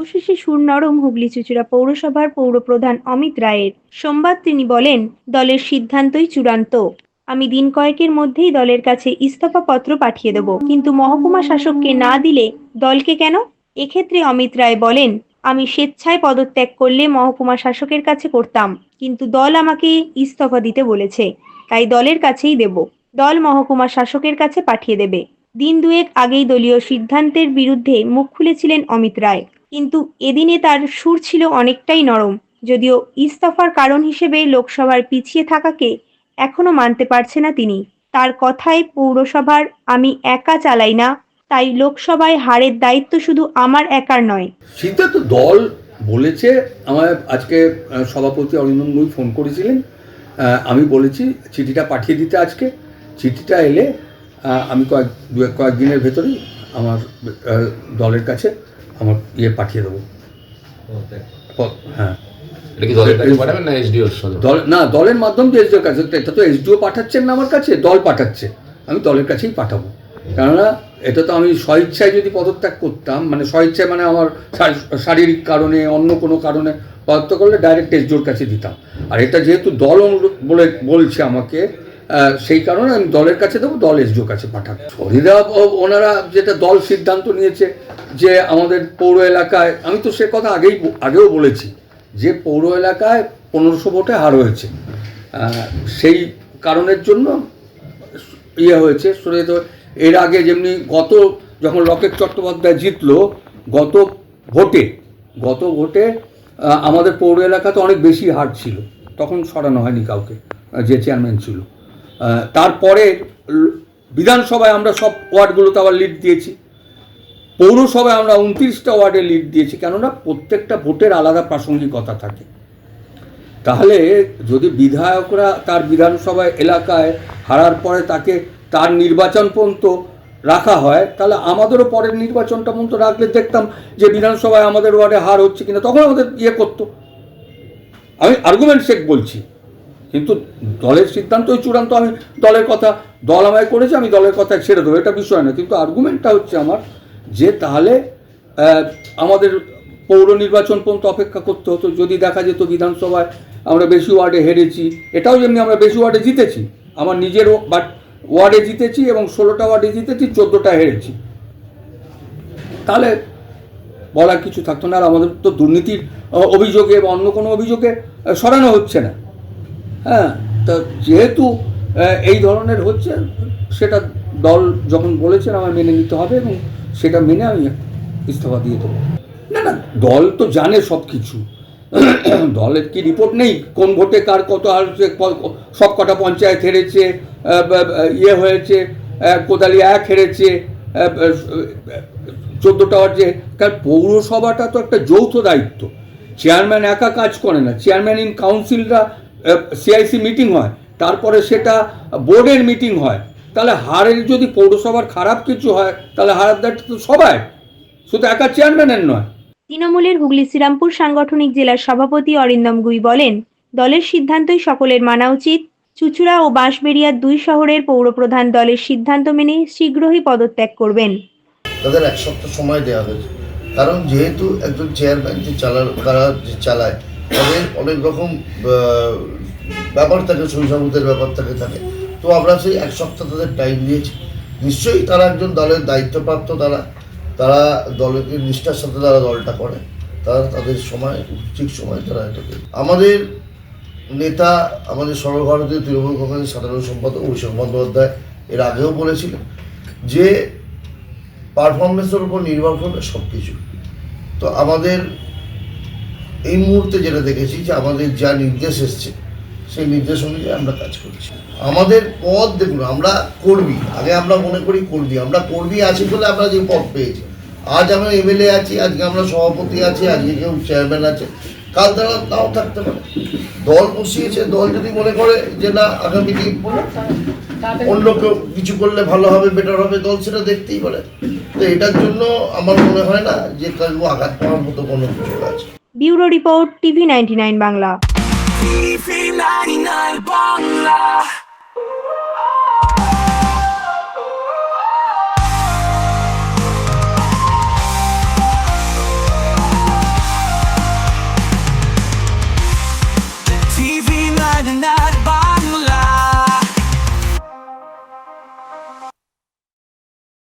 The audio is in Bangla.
অবশেষে সুর নরম হুগলি চুচুড়া পৌরসভার পৌরপ্রধান অমিত রায়ের সোমবার তিনি বলেন, দলের সিদ্ধান্তই চূড়ান্ত। আমি দিন কয়েকের মধ্যেই দলের কাছে ইস্তফা পত্র পাঠিয়ে দেব। কিন্তু মহকুমা শাসককে না দিলে দলকে কেন? এক্ষেত্রে অমিত রায় বলেন, আমি স্বেচ্ছায় পদত্যাগ করলে মহকুমা শাসকের কাছে করতাম। কিন্তু দল আমাকে ইস্তফা দিতে বলেছে। তাই দলের কাছেই দেব। দল মহকুমা শাসকের কাছে পাঠিয়ে দেবে। দিন দুয়েক আগেই দলীয় সিদ্ধান্তের বিরুদ্ধে মুখ খুলেছিলেন অমিত রায়। কিন্তু এদিনে তার সুর ছিল অনেকটাই নরম, যদিও ইস্তফার কারণ হিসেবে লোকসভার পিছিয়ে থাকাকে এখনও মানতে পারছে না তিনি। তার কথায় পৌরসভার আমি একা চালাই না, তাই লোকসভায় হারের দায়িত্ব শুধু আমার একার নয় সেটা তো দল বলেছে আমার আজকে সভাপতি অরিন্দম গুই ফোন করেছিলেন। আমি বলেছি, চিঠিটা পাঠিয়ে দিতে আজকে। চিঠিটা এলে আমি কয়েক দু এক কয়েকদিনের ভেতরেই আমার দলের কাছে আমার ইয়ে পাঠিয়ে দেবো। হ্যাঁ। দলের না এসডিওর দল না দলের মাধ্যমে যে কাছে এটা তো এসডিও পাঠাচ্ছেন না আমার কাছে দল পাঠাচ্ছে। আমি দলের কাছেই পাঠাবো। কেননা এটা তো আমি স্বইচ্ছায় যদি পদত্যাগ করতাম মানে স্বইচ্ছায় মানে আমার শারীরিক কারণে অন্য কোনো কারণে পদত্যাগ করলে ডাইরেক্ট এসডিওর কাছে দিতাম। আর এটা যেহেতু দল অনুরোধ বলে বলছে আমাকে সেই কারণে আমি দলের কাছে দেবো, দল এসডিওর কাছে পাঠাবো। ও- ওনারা যেটা দল সিদ্ধান্ত নিয়েছে যে আমাদের পৌর এলাকায়, আমি তো সে কথা আগেই আগেও বলেছি, যে পৌর এলাকায় পনেরোশো ভোটে হার হয়েছে। সেই কারণের জন্য ইয়ে হয়েছে সরে তো এর আগে যেমনি গত যখন লকেট চট্টোপাধ্যায় জিতলো, গত ভোটে গত ভোটে আমাদের পৌর এলাকাতে অনেক বেশি হার ছিল। তখন সরানো হয়নি কাউকে, যে চেয়ারম্যান ছিল। তারপরে বিধানসভায় আমরা সব ওয়ার্ডগুলোতে আবার লিড দিয়েছি। পৌরসভায় আমরা উনত্রিশটা ওয়ার্ডে লিড দিয়েছি, কেননা প্রত্যেকটা ভোটের আলাদা প্রাসঙ্গিকতা থাকে। তাহলে যদি বিধায়করা তার বিধানসভা এলাকায় হারার পরে তাকে তার নির্বাচন পর্যন্ত রাখা হয়, তাহলে আমাদেরও পরের নির্বাচনটা পর্যন্ত রাখলে দেখতাম যে বিধানসভায় আমাদের ওয়ার্ডে হার হচ্ছে কিনা, তখন আমাদের ইয়ে করতো। আমি আর্গুমেন্ট শেখ বলছি। কিন্তু দলের সিদ্ধান্তই চূড়ান্ত, আমি দলের কথা, দল আমায় করেছে, আমি দলের কথা ছেড়ে দেবো, এটা বিষয় না কিন্তু আর্গুমেন্টটা হচ্ছে আমার যে তাহলে আমাদের পৌর নির্বাচন পর্যন্ত অপেক্ষা করতে হতো, যদি দেখা যেত বিধানসভায় আমরা বেশি ওয়ার্ডে হেরেছি, এটাও যেমনি আমরা বেশি ওয়ার্ডে জিতেছি, আমার নিজের বাট ওয়ার্ডে জিতেছি এবং ষোলোটা ওয়ার্ডে জিতেছি, চোদ্দোটা হেরেছি। তাহলে বলার কিছু থাকতো না, আর আমাদের তো দুর্নীতির অভিযোগে বা অন্য কোনো অভিযোগে সরানো হচ্ছে না। হ্যাঁ তা যেহেতু এই ধরনের হচ্ছে, সেটা দল যখন বলেছেন আমার মেনে নিতে হবে এবং সেটা মেনে আমি ইস্তফা দিয়ে দেবো। না না, দল তো জানে সব কিছু দলের কি রিপোর্ট নেই? কোন ভোটে কার কত হারছে সব কটা পঞ্চায়েত হেরেছে ইয়ে হয়েছে কোদালি এক হেরেছে চোদ্দোটা যে কারণ পৌরসভাটা তো একটা যৌথ দায়িত্ব। চেয়ারম্যান একা কাজ করে না। চেয়ারম্যান ইন কাউন্সিলরা সিআইসি মিটিং হয় তারপরে সেটা বোর্ডের মিটিং হয়। তাহলে হারের যদি পৌরসভার খারাপ কিছু হয় তাহলে হারার দায়িত্ব তো সবাই শুধু একা চেয়ারম্যানের নয়। তৃণমূলের হুগলি শ্রীরামপুর সাংগঠনিক জেলার সভাপতি অরিন্দম গুই বলেন দলের সিদ্ধান্তই সকলের মানা উচিত। চুচুড়া ও বাঁশবেড়িয়ার দুই শহরের পৌরপ্রধান দলের সিদ্ধান্ত মেনে শীঘ্রই পদত্যাগ করবেন। তাদের এক সপ্তাহ সময় দেওয়া হয়েছে। কারণ যেহেতু একজন চেয়ারম্যান যে চালার তারা যে চালায় তাদের অনেক রকম ব্যাপার থাকে শৈশবতের ব্যাপার থাকে থাকে। তো আমরা সেই এক সপ্তাহ তাদের টাইম দিয়েছি নিশ্চয়ই তারা একজন দলের দায়িত্বপ্রাপ্ত, তারা তারা দলের নিষ্ঠার সাথে তারা দলটা করে। তারা তাদের সময়, ঠিক সময় তারা এটা দেয়। আমাদের নেতা, আমাদের সর্বভারতীয় তৃণমূল কংগ্রেসের সাধারণ সম্পাদক অভিষেক বন্দ্যোপাধ্যায় এর আগেও বলেছিলেন যে পারফরমেন্সের উপর নির্ভর করবে সব কিছু তো আমাদের এই মুহূর্তে যেটা দেখেছি যে আমাদের যা নির্দেশ এসছে, সেই নির্দেশ অনুযায়ী আমরা কাজ করছি। আমাদের পদ দেখুন, আমরা কর্মী। আগে আমরা মনে করি কর্মী, আমরা কর্মী আছি বলে আমরা যে পদ পেয়েছি। আজ আমরা এমএলএ আছি, আজকে আমরা সভাপতি আছি, আজকে কেউ চেয়ারম্যান আছে। কাল তারা নাও থাকতে পারে। দল বসিয়েছে, দল যদি মনে করে যে না, আগামী দিন অন্য কেউ কিছু করলে ভালো হবে বেটার হবে, দল সেটা দেখতেই পারে। তো এটার জন্য আমার মনে হয় না যে কাউ আঘাত পাওয়ার মতো কোনো কিছু আছে। Bureau report TV ninety Bangla. 99 Bangla